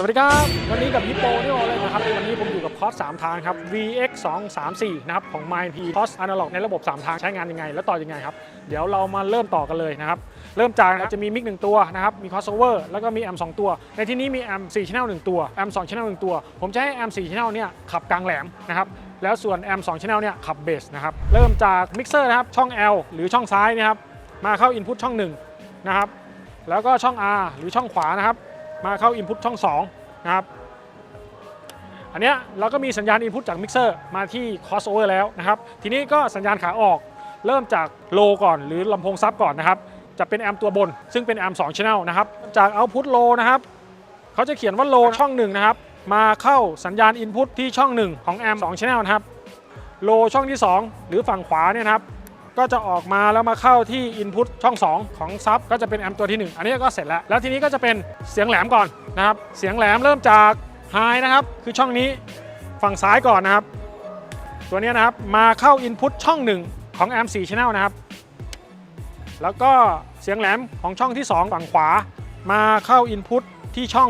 สวัสดีครับ วันนี้กับฮิปโปนี่บอเลยนะครับ วันนี้ผมอยู่กับคอร์ส3ทางครับ VX 2 3 4นะครับของ MindP คอร์ส Analog ในระบบ 3 ทางใช้งานยังไง แล้วต่อยังไงครับ เดี๋ยวเรามาเริ่มต่อกันเลยนะครับ เริ่มจากนะครับจะมีมิก1ตัวนะครับ มี crossover แล้วก็มีแอม2ตัว ในที่นี้มีแอม4 channel 1ตัวแอม2 channel 1ตัว ผมจะให้แอม4 channel เนี่ยขับกลางแหลมนะครับแล้วส่วนแอม2 channel เนี่ยขับเบสนะครับเริ่มจากมิกเซอร์นะครับช่อง L หรือช่องซ้ายนะครับมาเข้า Input ช่อง1นะครับแล้วก็ช่อง R หรือช่องขวานะครับ มาเข้า Input ช่อง2นะครับอันเนี้ยเราก็มีสัญญาณ Input จากมิกเซอร์มาที่ crossover แล้วนะครับ ทีนี้ก็สัญญาณขาออกเริ่มจากโลก่อนหรือลำโพงซับก่อนนะครับจะเป็นแอมตัวบน ซึ่งเป็นแอม2 channel นะครับจาก output low นะครับเขาจะเขียนว่า low ช่อง1นะครับมาเข้าสัญญาณ input ที่ช่อง 1 ของแอม2 channel นะครับ low ช่องที่ 2 หรือฝั่งขวาเนี่ยนะครับ ก็จะออกมาแล้วมาเข้าที่ Input ช่อง 2 ของซับก็จะเป็นแอมตัวที่ 1 อันนี้ก็เสร็จแล้ว แล้วทีนี้ก็จะเป็นเสียงแหลมก่อนนะครับ เสียงแหลมเริ่มจากไฮนะครับ คือช่องนี้ฝั่งซ้ายก่อนนะครับ ตัวนี้นะครับมาเข้า Input ช่อง 1 ของแอมป์4 Channel นะครับ แล้วก็เสียงแหลมของช่องที่ 2 ฝั่งขวา มาเข้า Input ที่ช่อง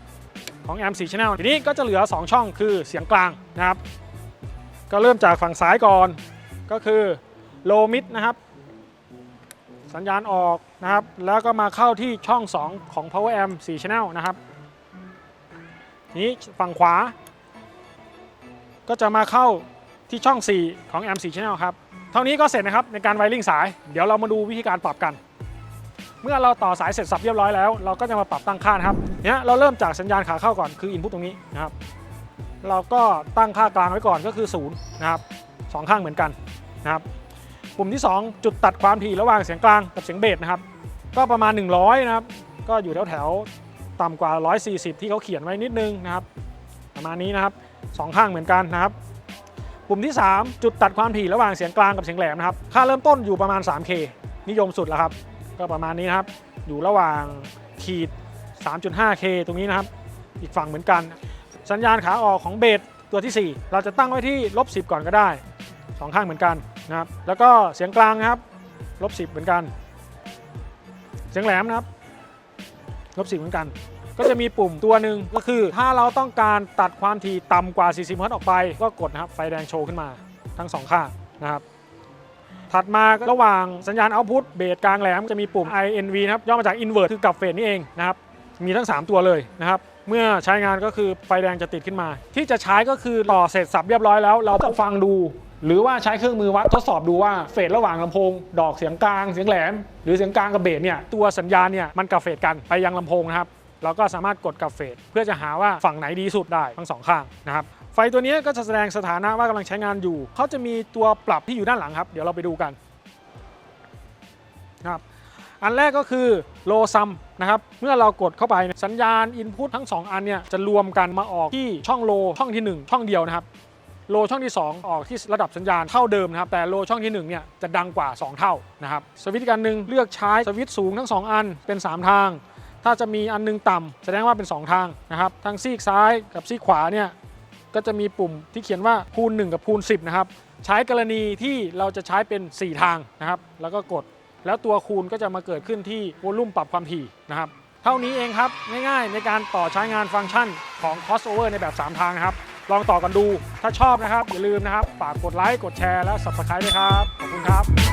3 ของแอมป์4 Channel ทีนี้ก็จะเหลือ 2 ช่องคือเสียงกลางนะครับ ก็เริ่มจากฝั่งซ้ายก่อนก็คือ โลมิดนะครับ สัญญาณออกนะครับ แล้วก็มาเข้าที่ช่อง 2 ของ Power Amp 4 Channel นะครับนี้ฝั่งขวา ก็จะมาเข้าที่ช่อง 4 ของ Amp 4 Channel ครับ เท่านี้ก็เสร็จนะครับในการไวริ่งสาย เดี๋ยวเรามาดูวิธีการปรับกัน เมื่อเราต่อสายเสร็จสับเรียบร้อยแล้ว เราก็จะมาปรับตั้งค่านะครับเนี่ยเราเริ่มจากสัญญาณขาเข้าก่อนคือ Input ตรงนี้นะครับ เราก็ตั้งค่ากลางไว้ก่อนก็คือ0นะครับสองข้างเหมือนกันนะครับ ปุ่มที่ 2 จุดตัดความถี่ระหว่างเสียงกลางกับเสียงเบสนะครับ ก็ประมาณ 100 นะครับ ก็อยู่แถวแถวๆต่ำกว่า 140 ที่เขาเขียนไว้นิดนึงนะครับ ประมาณนี้นะครับสองข้างเหมือนกันนะครับ ปุ่มที่ 3 จุดตัดความถี่ระหว่างเสียงกลางกับเสียงแหลมนะครับ ค่าเริ่มต้นอยู่ประมาณ 3K นิยมสุดแล้วครับ ก็ประมาณนี้นะครับ อยู่ระหว่างขีด 3.5K ตรงนี้นะครับ อีกฝั่งเหมือนกัน สัญญาณขาออกของเบสตัวที่ 4 เราจะตั้งไว้ที่ลบ10 ก่อนก็ได้ สองข้างเหมือนกันนะครับ แล้วก็เสียงกลางนะครับลบ10เหมือนกัน เสียงแหลมนะครับลบ10เหมือนกัน ก็จะมีปุ่มตัวหนึ่งก็คือ ถ้าเราต้องการตัดความถี่ต่ำกว่า 40เฮิรตซ์ออกไป ก็กดนะครับไฟแดงโชว์ขึ้นมาทั้งสองข้างนะครับถัดมาระหว่างสัญญาณ output เบสกลางแหลมจะมีปุ่ม INV นะครับย่อมาจาก invert คือกลับเฟสนี่เองนะครับมีทั้ง 3 ตัวเลยนะครับเมื่อใช้งานก็คือไฟแดงจะติดขึ้นมา ที่จะใช้ก็คือต่อเสร็จสับเรียบร้อยแล้ว เราจะฟังดู หรือว่าใช้เครื่องมือวัดทดสอบดูว่าเฟสระหว่างลำโพง ดอกเสียงกลางเสียงแหลม หรือเสียงกลางกับเบสเนี่ยตัวสัญญาณเนี่ยมันกับเฟสกันไปยังลำโพงนะครับเราก็สามารถกดกับเฟสเพื่อจะหาว่าฝั่งไหนดีสุดได้ทั้งสองข้างนะครับไฟตัวนี้ก็จะแสดงสถานะว่ากำลังใช้งานอยู่เขาจะมีตัวปรับที่อยู่ด้านหลังครับ เดี๋ยวเราไปดูกันนะครับอันแรกก็คือ low sum นะครับเมื่อเรากดเข้าไปเนี่ยสัญญาณ input ทั้ง 2 อันเนี่ยจะรวมกันมาออกที่ช่อง low ช่องที่ 1 ช่องเดียวนะครับ โลช่องที่ 2 ออกที่ระดับสัญญาณเท่าเดิมนะครับ แต่โลช่องที่1เนี่ยจะดังกว่า 2 เท่านะครับ สวิตช์กอันหนึ่งเลือกใช้สวิตช์สูงทั้ง 2 อันเป็น 3 ทาง ถ้าจะมีอันหนึงต่ำแสดงว่าเป็น 2 ทางนะครับ ทางซีกซ้ายกับซีกขวาเนี่ยก็จะมีปุ่มที่เขียนว่าคูณ 1 กับคูณ 10 นะครับ ใช้กรณีที่เราจะใช้เป็น 4 ทางนะครับ แล้วก็กด แล้วตัวคูณก็จะมาเกิดขึ้นที่วอลลุ่มปรับความถี่นะครับ เท่านี้เองครับ ง่ายๆ ในการต่อใช้งานฟังก์ชันของ crossover ในแบบ 3 ทางนะครับ ลองต่อกันดู ถ้าชอบนะครับ อย่าลืมนะครับ ฝากกดไลค์ กดแชร์ และ subscribe ด้วยครับ ขอบคุณครับ